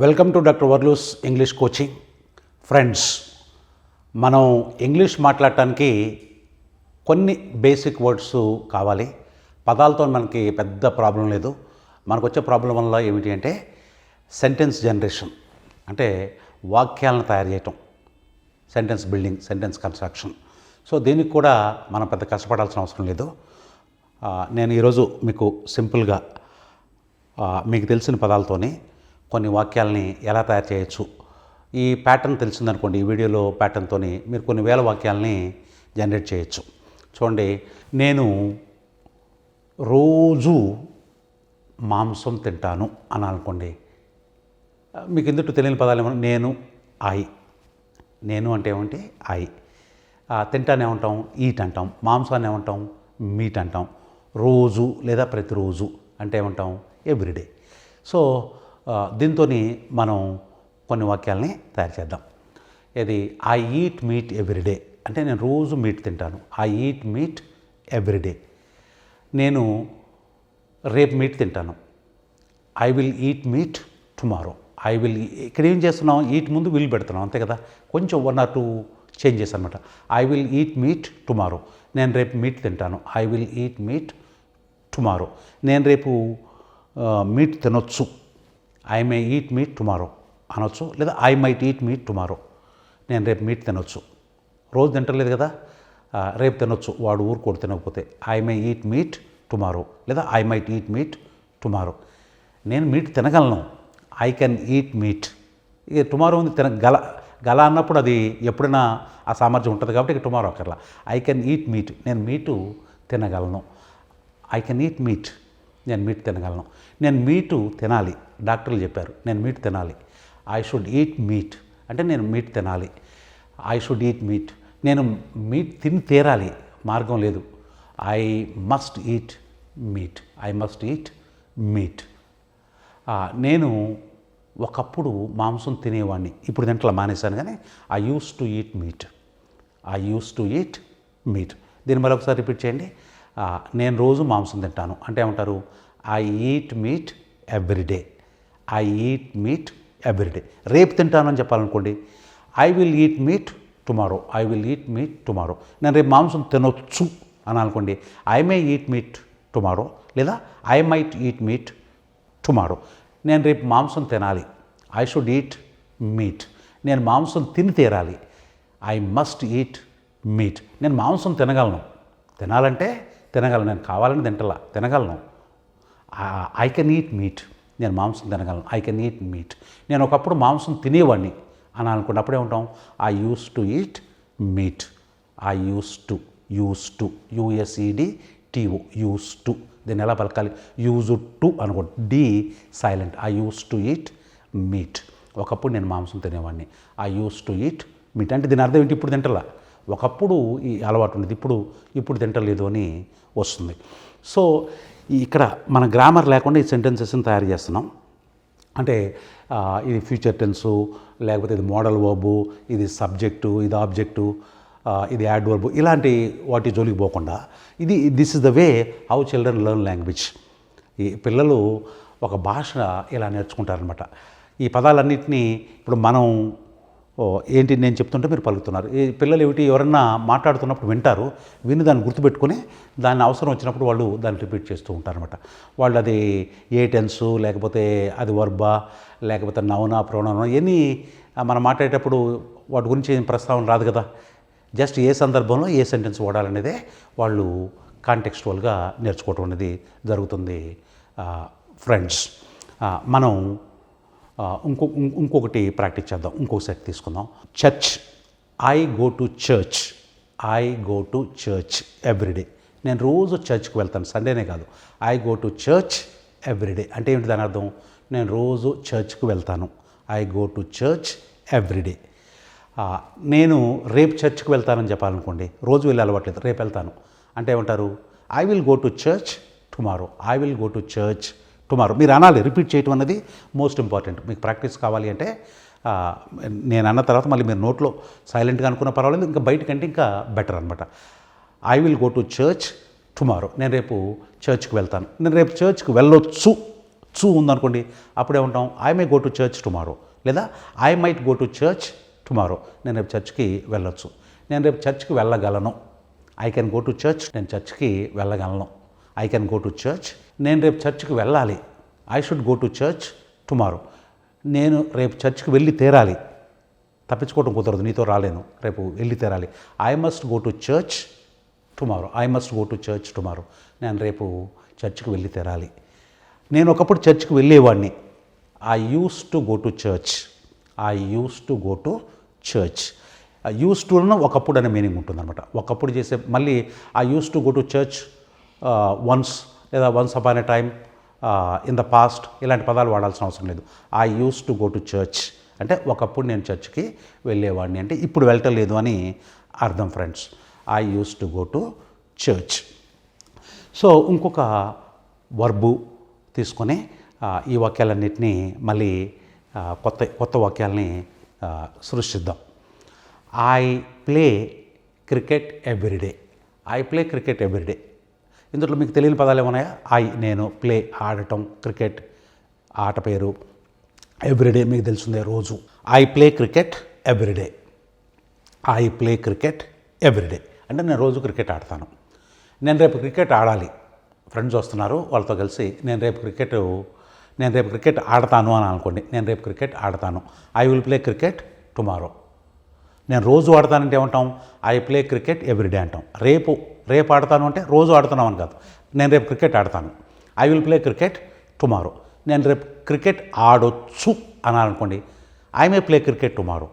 Welcome to doctor వర్లూస్ English coaching friends మనం English మాట్లాడటానికి కొన్ని బేసిక్ వర్డ్స్ కావాలి. పదాలతో మనకి పెద్ద ప్రాబ్లం లేదు. మనకు వచ్చే ప్రాబ్లం వల్ల ఏమిటి అంటే సెంటెన్స్ జనరేషన్ అంటే వాక్యాలను తయారు చేయటం sentence building sentence construction so దీనికి కూడా మనం పెద్ద కష్టపడాల్సిన అవసరం లేదు. నేను ఈరోజు మీకు సింపుల్గా మీకు తెలిసిన పదాలతోనే కొన్ని వాక్యాలని ఎలా తయారు చేయొచ్చు? ఈ ప్యాటర్న్ తెలిసిందనుకోండి ఈ వీడియోలో ప్యాటర్న్తోని మీరు కొన్ని వేల వాక్యాలని జనరేట్ చేయొచ్చు. చూడండి నేను రోజు మాంసం తింటాను అని అనుకోండి మీకు ఎందుకు తెలియని పదాలు ఏమన్నా? నేను ఐ. నేను అంటే ఏమంటే ఐ. తింటానే ఉంటాం ఈట్ అంటాం. మాంసాన్ని ఏమంటాం? మీట్ అంటాం. రోజు లేదా ప్రతిరోజు అంటే ఏమంటాం? ఎవ్రీడే సో దీంతో మనం కొన్ని వాక్యాలని తయారు చేద్దాం. ఇది ఐ ఈట్ మీట్ ఎవ్రీడే అంటే నేను రోజు మీట్ తింటాను. ఐ ఈట్ మీట్ ఎవ్రీడే నేను రేపు మీట్ తింటాను. I will eat meat tomorrow I will ఇక్కడ ఏం చేస్తున్నాం? ఈట్ ముందు విల్ పెడుతున్నాం. అంతే కదా? కొంచెం వన్ ఆర్ టూ చేంజెస్ అనమాట I will eat meat tomorrow నేను రేపు మీట్ తింటాను. I will eat meat tomorrow నేను రేపు మీట్ తినొచ్చు. I may eat meat tomorrow అనొచ్చు లేదా I might eat meat tomorrow నేను రేపు మీట్ తినొచ్చు. రోజు తింటలేదు కదా? రేపు తినొచ్చు. వాడు ఊరుకోడు తినకపోతే. I may eat meat tomorrow లేదా I might eat meat tomorrow నేను మీట్ తినగలను. ఐ కెన్ ఈట్ మీట్ ఇక టుమారో ఉంది తిన గల గల అన్నప్పుడు అది ఎప్పుడైనా ఆ సామర్థ్యం ఉంటుంది కాబట్టి ఇక టుమారో అక్కర్లా. ఐ కెన్ ఈట్ మీట్ నేను మీటు తినగలను. ఐ కెన్ ఈట్ మీట్ నేను మీట్ తినగలను. నేను మీటు తినాలి. డాక్టర్లు చెప్పారు నేను మీట్ తినాలి. ఐ షుడ్ ఈట్ మీట్ అంటే నేను మీట్ తినాలి. ఐ షుడ్ ఈట్ మీట్ నేను మీట్ తిని తీరాలి. మార్గం లేదు. I must eat meat I must eat meat నేను ఒకప్పుడు మాంసం తినేవాడిని ఇప్పుడు దాంట్లో మానేశాను కానీ I used to eat meat I used to eat meat దీన్ని మరొకసారి రిపీట్ చేయండి. నేను రోజు మాంసం తింటాను. అంటే ఏమంటారు? I eat meat every day I eat meat every day రేపు తింటాను అని చెప్పాలనుకోండి. I will eat meat tomorrow I will eat meat tomorrow నేను రేపు మాంసం తినొచ్చు అని అనుకోండి I may eat meat tomorrow లేదా I might eat meat tomorrow నేను రేపు మాంసం తినాలి. ఐ షుడ్ ఈట్ మీట్ నేను మాంసం తిని తీరాలి. ఐ మస్ట్ ఈట్ మీట్ నేను మాంసం తినగలను. తినాలంటే తినగలను. నేను కావాలని తింటలా. తినగలను. ఐ కెన్ ఈట్ మీట్ నేను మాంసం తినగలను. ఐ కెన్ ఈట్ మీట్ నేను ఒకప్పుడు మాంసం తినేవాడిని. అని అనుకున్నప్పుడే అప్పుడే ఉంటాం I used to eat meat I used to used to U S E D T O used to దీన్ని ఎలా పలకాలి? యూజ్ టు అనుకో D silent I used to eat meat ఒకప్పుడు నేను మాంసం తినేవాడిని. I used to eat meat అంటే దీని అర్థం ఏంటి? ఇప్పుడు తింటలా. ఒకప్పుడు ఈ అలవాటు ఉండేది. ఇప్పుడు ఇప్పుడు తింటలేదు అని వస్తుంది. సో ఇక్కడ మన గ్రామర్ లేకుండా ఈ సెంటెన్సెస్ని తయారు చేస్తున్నాం. అంటే ఇది ఫ్యూచర్ టెన్సు లేకపోతే ఇది మోడల్ వర్బు ఇది సబ్జెక్టు ఇది ఆబ్జెక్టు ఇది యాడ్ వర్బు ఇలాంటి వాటి జోలికి పోకుండా ఇది this is the way how children learn language ఈ పిల్లలు ఒక భాష ఇలా నేర్చుకుంటారనమాట ఈ పదాలన్నింటినీ ఇప్పుడు మనం ఏంటి నేను చెప్తుంటే మీరు పలుకుతున్నారు. ఈ పిల్లలు ఏమిటి ఎవరన్నా మాట్లాడుతున్నప్పుడు వింటారు విని దాన్ని గుర్తుపెట్టుకుని దాన్ని అవసరం వచ్చినప్పుడు వాళ్ళు దాన్ని రిపీట్ చేస్తూ ఉంటారనమాట వాళ్ళు అది ఏ టెన్సు లేకపోతే అది వర్బా లేకపోతే నవనా ప్రోనౌనా ఎన్ని మనం మాట్లాడేటప్పుడు వాటి గురించి ఏం ప్రస్తావన రాదు కదా. జస్ట్ ఏ సందర్భంలో ఏ సెంటెన్స్ వాడాలనేదే వాళ్ళు కాంటెక్స్చువల్గా నేర్చుకోవటం అనేది జరుగుతుంది ఫ్రెండ్స్. మనం ఇంకో ఇం- ఇంకొకటి ప్రాక్టీస్ చేద్దాం. ఇంకొక సెట్ తీసుకుందాం. Church I go to church I go to church every day నేను రోజు చర్చ్కి వెళ్తాను. సండేనే కాదు. I go to church every day అంటే ఏంటి దాని అర్థం? నేను రోజు చర్చ్కి వెళ్తాను. I go to church every day నేను రేపు చర్చ్కి వెళ్తానని చెప్పాలనుకోండి రోజు వెళ్ళి అలవాట్లేదు రేపు వెళ్తాను. అంటే ఏమంటారు? I will go to church tomorrow I will go to church tomorrow మీరు అనాలి రిపీట్ చేయటం అనేది మోస్ట్ ఇంపార్టెంట్. మీకు ప్రాక్టీస్ కావాలి అంటే నేను అన్న తర్వాత మళ్ళీ మీరు నోట్లో సైలెంట్గా అనుకున్న పర్వాలేదు ఇంకా బయటకంటే ఇంకా బెటర్ అనమాట I will go to church tomorrow. నేను రేపు చర్చ్కి వెళ్తాను. నేను రేపు చర్చ్కి వెళ్ళొచ్చు. చూ ఉందనుకోండి అప్పుడే ఉంటాం. I may go to church tomorrow. లేదా I might go to church tomorrow. నేను రేపు చర్చ్కి వెళ్ళొచ్చు. నేను రేపు చర్చ్కి వెళ్ళగలను. I can go to church. నేను చర్చ్కి వెళ్ళగలను. I can go to church నేను రేపు చర్చ్కి వెళ్ళాలి. I should go to church tomorrow నేను రేపు చర్చ్కి వెళ్ళి తీరాలి. తప్పించుకోవడం కుదరదు నీతో రాలేను. రేపు వెళ్ళి తీరాలి. I must go to church tomorrow I must go to church tomorrow నేను రేపు చర్చ్కి వెళ్ళి తీరాలి. నేను ఒకప్పుడు చర్చ్కి వెళ్ళేవాడిని. I used to go to church I used to go to church used టులో ఒకప్పుడు అనే మీనింగ్ ఉంటుందన్నమాట. ఒకప్పుడు చేసే మళ్ళీ I used to go to church once లేదా once upon a time in the past ఇలాంటి పదాలు వాడాల్సిన అవసరం లేదు. I used to go to church అంటే ఒకప్పుడు నేను చర్చ్కి వెళ్ళేవాడిని. అంటే ఇప్పుడు వెళ్ళటం లేదు అని అర్థం friends I use to go to church so ఇంకొక వర్బు తీసుకొని ఈ వాక్యాలన్నింటినీ మళ్ళీ కొత్త కొత్త వాక్యాలని సృష్టిద్దాం. I play cricket every day I play cricket every day ఇందులో మీకు తెలియని పదాలు ఏమన్నాయా? ఐ నేను ప్లే ఆడటం క్రికెట్ ఆట పేరు ఎవ్రీడే మీకు తెలిసిందే రోజు. I play cricket every day. I play cricket every day. అంటే నేను రోజు క్రికెట్ ఆడతాను. నేను రేపు క్రికెట్ ఆడాలి. ఫ్రెండ్స్ వస్తున్నారు వాళ్ళతో కలిసి నేను రేపు క్రికెట్ నేను రేపు క్రికెట్ ఆడతాను అని అనుకోండి. నేను రేపు క్రికెట్ ఆడతాను. I will play cricket tomorrow. నేను రోజు ఆడతానంటే ఏమంటాం? ఐ ప్లే క్రికెట్ ఎవ్రీడే అంటాం. రేపు రేపు ఆడతాను అంటే రోజు ఆడుతున్నాం అని కాదు. నేను రేపు క్రికెట్ ఆడతాను. I will play cricket tomorrow. నేను రేపు క్రికెట్ ఆడొచ్చు అనాలనుకోండి. I may play cricket tomorrow.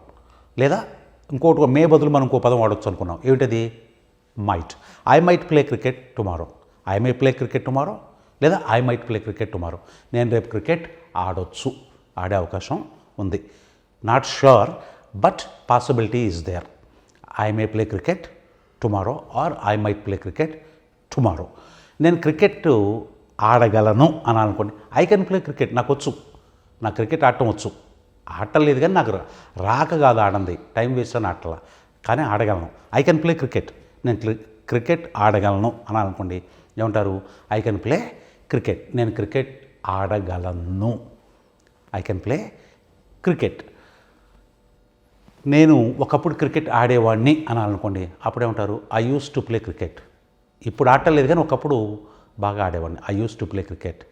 లేదా ఇంకోటి మే బదులు మనం ఇంకో పదం వాడొచ్చు అనుకున్నాం. ఏమిటది? Might. I might play cricket tomorrow. I may play cricket tomorrow? లేదా I might play cricket tomorrow. నేను రేపు క్రికెట్ ఆడొచ్చు. ఆడే అవకాశం ఉంది. Not sure but possibility is there. I may play cricket tomorrow or I might play cricket tomorrow నేను cricket ఆడగలను అని అనుకోండి ఐ కెన్ ప్లే క్రికెట్ నాకు వచ్చు. నాకు క్రికెట్ ఆడటం వచ్చు. ఆడటం లేదు కానీ నాకు రాక కాదు ఆడంది. టైం వేస్ట్ అని ఆటల కానీ ఆడగలను. ఐ కెన్ ప్లే క్రికెట్ నేను క్రికెట్ ఆడగలను అని అనుకోండి ఏమంటారు? ఐ కెన్ ప్లే క్రికెట్ నేను క్రికెట్ ఆడగలను. ఐ కెన్ ప్లే క్రికెట్ నేను ఒకప్పుడు క్రికెట్ ఆడేవాడిని అని అనుకోండి అప్పుడేమంటారు? I used to play cricket ఇప్పుడు ఆడలేదు కానీ ఒకప్పుడు బాగా ఆడేవాడిని. I used to play cricket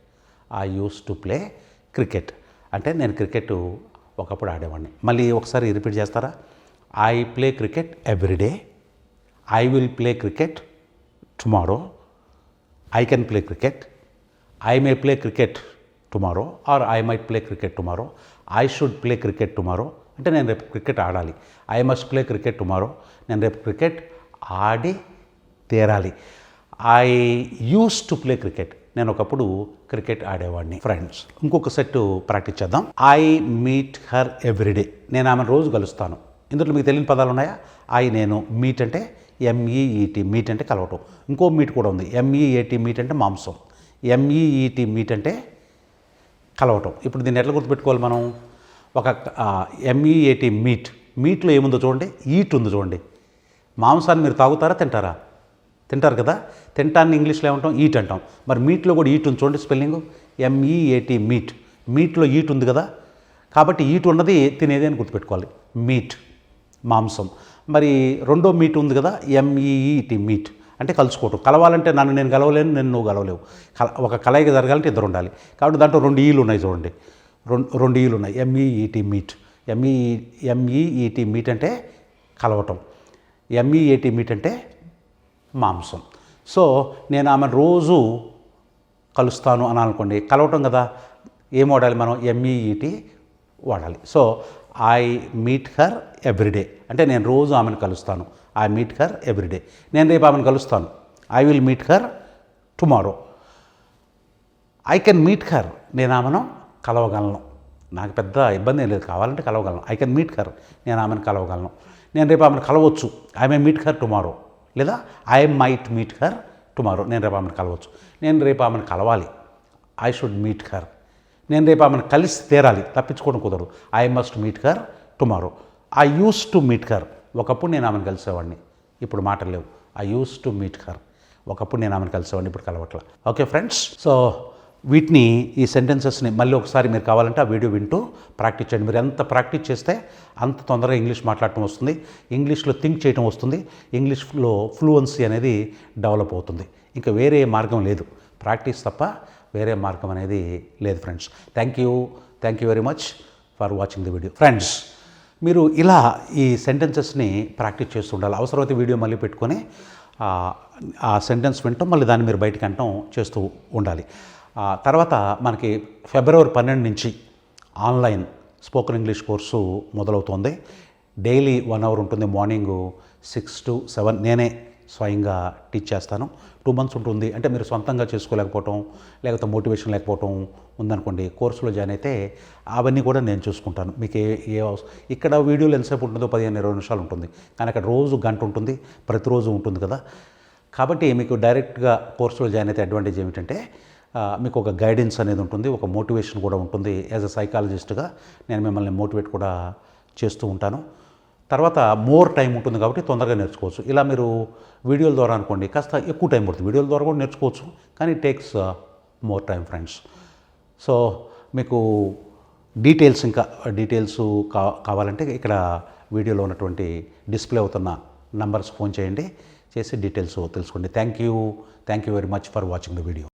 I used to play cricket అంటే నేను క్రికెట్ ఒకప్పుడు ఆడేవాడిని. మళ్ళీ ఒకసారి రిపీట్ చేస్తారా? I play cricket every day I will play cricket tomorrow I can play cricket I may play cricket tomorrow or I might play cricket tomorrow I should play cricket tomorrow అంటే నేను రేపు cricket ఆడాలి. I must play cricket tomorrow నేను రేపు cricket ఆడి తీరాలి. I used to play cricket నేను ఒకప్పుడు క్రికెట్ ఆడేవాడిని ఫ్రెండ్స్ ఇంకొక సెట్ ప్రాక్టీస్ చేద్దాం. I meet her every day నేను ఆమెను రోజు కలుస్తాను. ఇందులో మీకు తెలియని పదాలు ఉన్నాయా? ఐ నేను మీట్ అంటే ఎంఈఈటి మీట్ అంటే కలవటం. ఇంకో మీట్ కూడా ఉంది. ఎంఈఏటి మీట్ అంటే మాంసం. ఎంఈఈటి మీట్ అంటే కలవటం. ఇప్పుడు దీన్ని ఎట్లా గుర్తుపెట్టుకోవాలి మనం? ఒక ఎంఈఏటి మీట్ మీట్లో ఏముందో చూడండి. ఈట్ ఉంది చూడండి. మాంసాన్ని మీరు తాగుతారా తింటారా? తింటారు కదా. తింటాన్ని ఇంగ్లీష్లో ఏమంటాం? ఈట్ అంటాం. మరి మీట్లో కూడా ఈట్ ఉంది చూడండి spelling M E A T meat మీట్లో ఈట్ ఉంది కదా. కాబట్టి ఈట్ ఉన్నది తినేది అని గుర్తుపెట్టుకోవాలి. మీట్ మాంసం. మరి రెండో మీట్ ఉంది కదా. ఎంఈఈటి మీట్ అంటే కలుసుకోవటం. కలవాలంటే నన్ను నేను కలవలేను నేను నువ్వు కలవలేవు. కల ఒక కలయిక జరగాలంటే ఇద్దరు ఉండాలి. కాబట్టి దాంట్లో రెండు ఈలు ఉన్నాయి చూడండి. రెండు రెండు ఈలు ఉన్నాయి. M E E T meet M E M E E T meet అంటే కలవటం. ఎంఈఏటి మీట్ అంటే మాంసం. సో నేను ఆమె రోజు కలుస్తాను అని అనుకోండి కలవటం కదా ఏం వాడాలి మనం? ఎంఈఈటి వాడాలి. So I meet her every day అంటే నేను రోజు ఆమెను కలుస్తాను. ఐ మీట్ హర్ ఎవ్రీడే నేను రేపు ఆమెను కలుస్తాను. I will meet her tomorrow I can meet her నేను ఆమెను కలవగలను. నాకు పెద్ద ఇబ్బంది ఏం లేదు. కావాలంటే కలవగలను. ఐ కెన్ మీట్ కర్ నేను ఆమెను కలవగలను. నేను రేపు ఆమెను కలవచ్చు. I may meet her tomorrow లేదా I might meet her tomorrow నేను రేపు ఆమెను కలవచ్చు. నేను రేపు ఆమెను కలవాలి. ఐ షుడ్ మీట్ కర్ నేను రేపు ఆమెను కలిసి తీరాలి. తప్పించుకోవడం కుదరదు. I must meet her tomorrow I used to meet her ఒకప్పుడు నేను ఆమెను కలిసేవాడిని. ఇప్పుడు మాటలు లేవు. I use to meet her ఒకప్పుడు నేను ఆమెను కలిసేవాడిని. ఇప్పుడు కలవట్ల. ఓకే ఫ్రెండ్స్ సో వీటిని ఈ సెంటెన్సెస్ని మళ్ళీ ఒకసారి మీరు కావాలంటే ఆ వీడియో వింటూ ప్రాక్టీస్ చేయండి. మీరు ఎంత ప్రాక్టీస్ చేస్తే అంత తొందరగా ఇంగ్లీష్ మాట్లాడటం వస్తుంది. ఇంగ్లీష్లో థింక్ చేయటం వస్తుంది. ఇంగ్లీష్లో ఫ్లూయెన్సీ అనేది డెవలప్ అవుతుంది. ఇంకా వేరే మార్గం లేదు. ప్రాక్టీస్ తప్ప వేరే మార్గం అనేది లేదు friends. Thank you. Thank you very much for watching the video. Friends మీరు ఇలా ఈ సెంటెన్సెస్ని ప్రాక్టీస్ చేస్తూ ఉండాలి. అవసరమైతే వీడియో మళ్ళీ పెట్టుకొని ఆ, సెంటెన్స్ వింటాం మళ్ళీ దాన్ని మీరు బయటకు అంటాం చేస్తూ ఉండాలి. తర్వాత మనకి ఫిబ్రవరి పన్నెండు నుంచి ఆన్లైన్ స్పోకెన్ ఇంగ్లీష్ కోర్సు మొదలవుతోంది. డైలీ వన్ అవర్ ఉంటుంది మార్నింగ్ సిక్స్ టు సెవెన్. నేనే స్వయంగా టీచ్ చేస్తాను. టూ మంత్స్ ఉంటుంది. అంటే మీరు సొంతంగా చేసుకోలేకపోవటం లేకపోతే మోటివేషన్ లేకపోవటం ఉందనుకోండి కోర్సులో జాయిన్ అయితే అవన్నీ కూడా నేను చూసుకుంటాను. మీకు ఏ ఏ ఇక్కడ వీడియోలు ఎంతసేపు ఉంటుందో పదిహేను ఇరవై నిమిషాలు ఉంటుంది. కానీ అక్కడ రోజు గంట ఉంటుంది ప్రతిరోజు ఉంటుంది కదా. కాబట్టి మీకు డైరెక్ట్గా కోర్సులో జాయిన్ అయితే అడ్వాంటేజ్ ఏమిటంటే మీకు ఒక గైడెన్స్ అనేది ఉంటుంది ఒక మోటివేషన్ కూడా ఉంటుంది. యాజ్ అ సైకాలజిస్ట్గా నేను మిమ్మల్ని మోటివేట్ కూడా చేస్తూ ఉంటాను. తర్వాత మోర్ టైం ఉంటుంది కాబట్టి తొందరగా నేర్చుకోవచ్చు. ఇలా మీరు వీడియోల ద్వారా అనుకోండి కాస్త ఎక్కువ టైం పడుతుంది. వీడియోల ద్వారా కూడా నేర్చుకోవచ్చు కానీ takes more time friends so మీకు డీటెయిల్స్ ఇంకా డీటెయిల్స్ కా కావాలంటే ఇక్కడ వీడియోలో ఉన్నటువంటి డిస్ప్లే అవుతున్న నంబర్స్ ఫోన్ చేయండి. చేసి డీటెయిల్స్ తెలుసుకోండి. Thank you thank you very much for watching the video